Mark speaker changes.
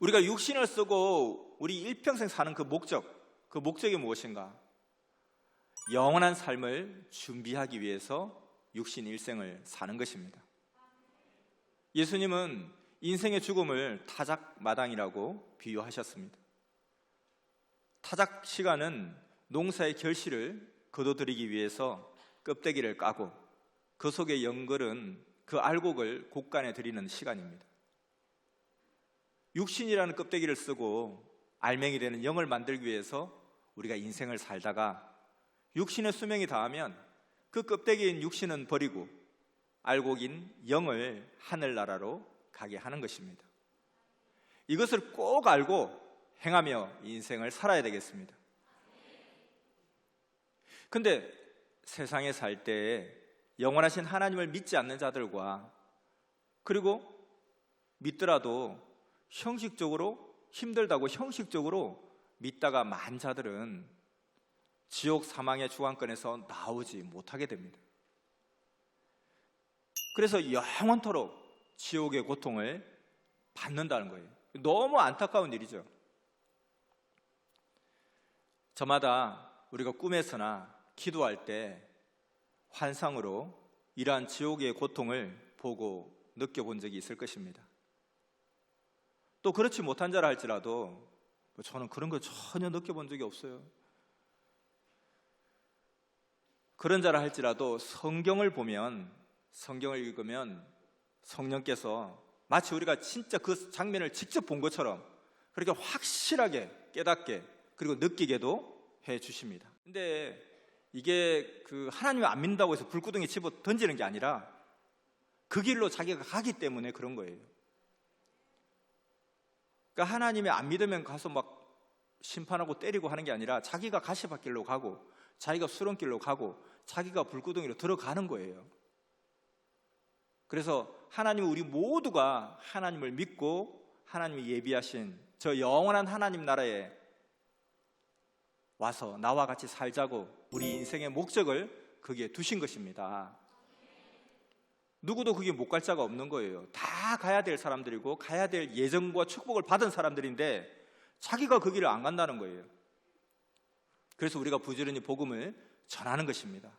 Speaker 1: 우리가 육신을 쓰고 우리 일평생 사는 그 목적, 그 목적이 무엇인가? 영원한 삶을 준비하기 위해서 육신 일생을 사는 것입니다. 예수님은 인생의 죽음을 타작 마당이라고 비유하셨습니다. 타작 시간은 농사의 결실을 거둬들이기 위해서 껍데기를 까고 그 속에 연걸은 그 알곡을 곡간에 들이는 시간입니다. 육신이라는 껍데기를 쓰고 알맹이 되는 영을 만들기 위해서 우리가 인생을 살다가 육신의 수명이 다하면 그 껍데기인 육신은 버리고 알곡인 영을 하늘나라로 가게 하는 것입니다. 이것을 꼭 알고 행하며 인생을 살아야 되겠습니다. 근데 세상에 살때 영원하신 하나님을 믿지 않는 자들과 그리고 믿더라도 형식적으로 힘들다고 형식적으로 믿다가 만 자들은 지옥 사망의 주관권에서 나오지 못하게 됩니다. 그래서 영원토록 지옥의 고통을 받는다는 거예요. 너무 안타까운 일이죠. 저마다 우리가 꿈에서나 기도할 때 환상으로 이러한 지옥의 고통을 보고 느껴본 적이 있을 것입니다. 또 그렇지 못한 자라 할지라도 뭐 저는 그런 거 전혀 느껴본 적이 없어요. 그런 자라 할지라도 성경을 보면 성경을 읽으면 성령께서 마치 우리가 진짜 그 장면을 직접 본 것처럼 그렇게 확실하게 깨닫게 그리고 느끼게도 해 주십니다. 근데 이게 그 하나님을 안 믿는다고 해서 불구덩이 집어 던지는 게 아니라 그 길로 자기가 가기 때문에 그런 거예요. 그러니까 하나님이 안 믿으면 가서 막 심판하고 때리고 하는 게 아니라 자기가 가시밭길로 가고 자기가 수렁길로 가고 자기가 불구덩이로 들어가는 거예요. 그래서 하나님 우리 모두가 하나님을 믿고 하나님이 예비하신 저 영원한 하나님 나라에 와서 나와 같이 살자고 우리 인생의 목적을 거기에 두신 것입니다. 누구도 그게 못 갈 자가 없는 거예요. 다 가야 될 사람들이고 가야 될 예정과 축복을 받은 사람들인데 자기가 그 길을 안 간다는 거예요. 그래서 우리가 부지런히 복음을 전하는 것입니다.